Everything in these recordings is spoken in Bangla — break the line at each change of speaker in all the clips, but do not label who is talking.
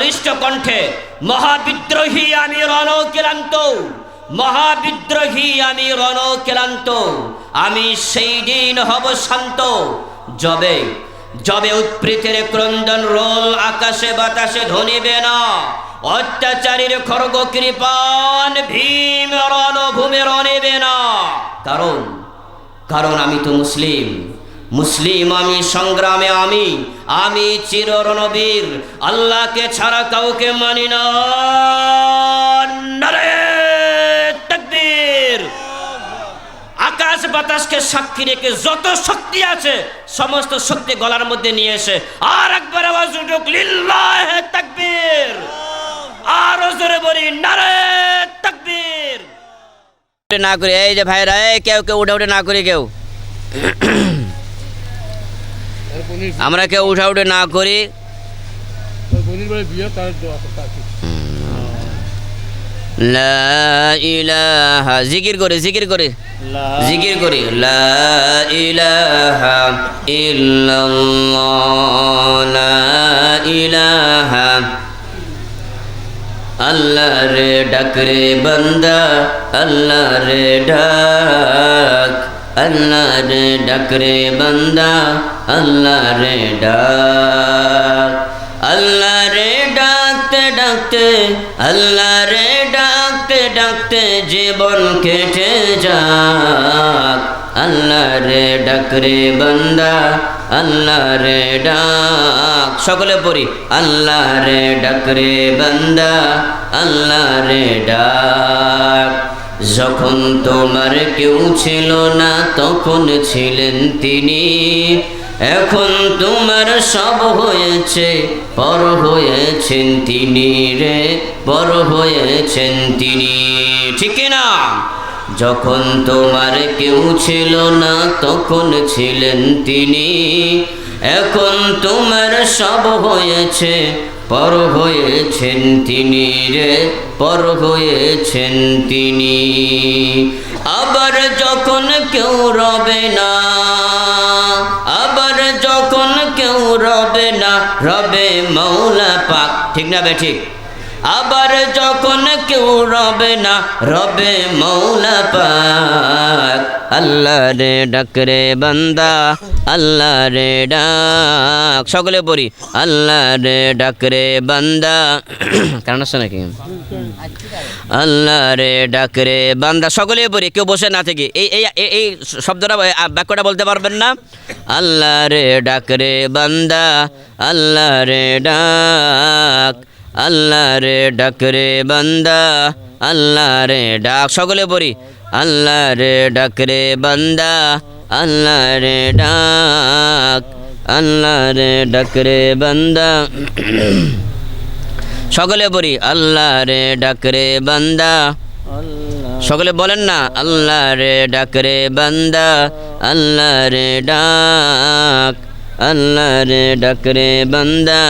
বলিষ্ঠ কণ্ঠে, মহাবিদ্রোহী আমি রণ ক্লান্ত মহাবিদ্রোহী আমি রণক্লান্ত, আমি সেই দিন হব শান্ত। যবে যবে উৎপৃতের ক্রন্দন রোল আকাশে বাতাসে ধনিবে না, অত্যাচারীর খড়গ কৃপান ভীম রণভূমে রণেবে না। কারণ কারণ আমি তো মুসলিম। মুসলিম আমি, সংগ্রামে আমি আমি চির রণবীর আল্লাহকে ছাড়া কাউকে মানি না। আকাশ বাতাসকে সাক্ষী রেখে যত শক্তি আছে, সমস্ত শক্তি গলার মধ্যে নিয়ে এসে আর একবার আওয়াজ উঠুক, লিল্লাহ তাকবীর। আর জোরে বলি, নারে তাকবীর। না করে, এই যে ভাইরা, এই কেউ কেউ উঠে উঠে না করে কেউ। আমরা কেউ উঠা উঠে না করি। জিকির করে জিকির করে। জিকির করি। লা ইলাহা ইলাহা। আল্লাহ রে ডাক রে বান্দা আল্লাহ রে ডাক। আল্লাহ রে ডাক রে বান্দা, আল্লাহ রে ডাক। আল্লাহ রে ডাকতে ডাকতে, আল্লাহ রে ডাকতে ডাকতে জীবন কেটে যাক। আল্লাহ রে ডাক রে বান্দা, আল্লাহ রে ডাক। সকলে পড়ি, আল্লাহ রে ডাক রে বান্দা, আল্লাহ রে ডাক। যখন তোমার কেউ ছিল না, তখন ছিলেন তিনি। এখন তোমার সব হয়েছে, পর হয়েছেন তিনি রে, পর হয়েছেন তিনি। ঠিক না? যখন তোমার কেউ ছিল না, তখন ছিলেন তিনি। এখন তোমার সব হয়েছে, পর হয়েছেন তিনি রে, পর হয়েছেন তিনি। আবার যখন কেউ রবে না, আবার যখন কেউ রবে না, রবে মৌলা পাক। ঠিক না বে ঠিক? আবার যখন কেউ রবে না, রবে মৌলা পাক। আল্লাহ রে ডাক রে বান্দা আল্লাহ রে ডাক। সকলে পড়ি আল্লাহ রে ডাক রে বান্দা। কেন আছে নাকি? আল্লাহ রে ডাক রে বান্দা, সকলে পড়ি, কেউ বসে না থেকে। এই, এই- এই শব্দটা বাক্যটা বলতে পারবেন না? আল্লাহ রে ডাক রে বান্দা আল্লাহ রে ডাক। আল্লাহ রে ডাক রে বান্দা, আল্লাহ রে ডাক। সকলে পড়ি, আল্লাহ রে ডাক রে বান্দা, আল্লাহ রে ডাক। আল্লাহ রে ডাক রে বান্দা। সকলে পড়ি, আল্লাহ রে ডাক রে বান্দা। সকলে বলেন না, আল্লাহ রে ডাক রে বান্দা, আল্লাহ রে ডাক। আল্লাহ রে ডাক রে বান্দা।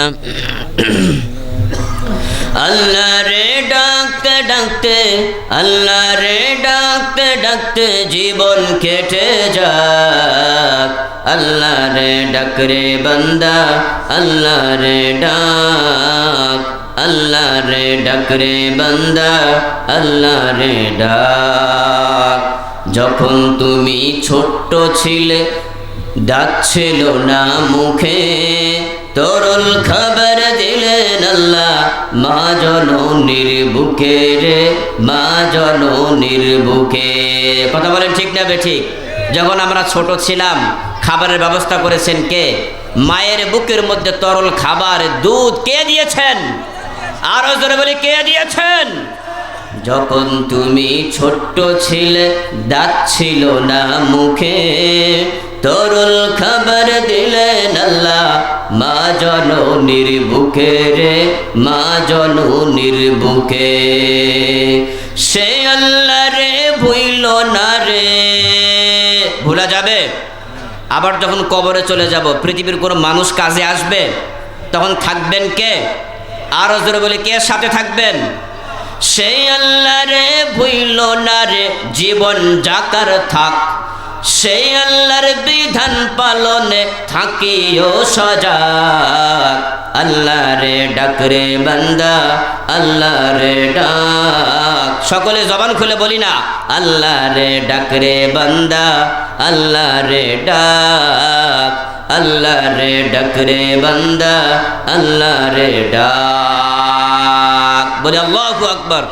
আল্লাহ রে ডাকতে ডাকতে, আল্লাহ রে ডাকতে ডাকতে জীবন কেটে যাক। আল্লাহ রে ডাক রে বান্দা, আল্লাহ রে ডাক। আল্লাহ রে ডাক রে বান্দা, আল্লাহ রে ডাক। যখন তুমি ছোট্ট ছিলে, ডাক ছিল না মুখে। তরল খাবার দিলেন আল্লাহ মা জননীর বুকে রে, মা জননীর বুকে। কথা বলেন ঠিক না বে ঠিক যখন আমরা ছোট ছিলাম, খাবারের ব্যবস্থা করেছেন কে? মায়ের বুকের মধ্যে তরল খাবার, দুধ কে দিয়েছেন? আরও জোরে বলি, কে দিয়েছেন? যখন তুমি ছোট্ট ছিলে, দাঁত ছিল না মুখে তরল খাবার দিলেন আল্লাহ, মা জননীর বুকে রে, মা জননীর বুকে সে আল্লাহ রে ভুইল না রে। ভুলা যাবে? আবার যখন কবরে চলে যাব, পৃথিবীর কোনো মানুষ কাজে আসবে? তখন থাকবেন কে? আরও জোরে বলে, কে সাথে থাকবেন? সেই আল্লাহ রে ভুইল না রে, জীবন জাকার থাক। সেই আল্লাহর বিধান পালনে থাকিও সজাগ আল্লাহ রে ডাক রে বান্দা আল্লাহ রে ডাক। সকলে জবান খুলে বলি না আল্লাহ রে ডাক রে বান্দা আল্লাহ রে ডাক। আল্লাহ রে ডাক রে বান্দা আল্লাহ রে ডাক। বলি আল্লাহু আকবার।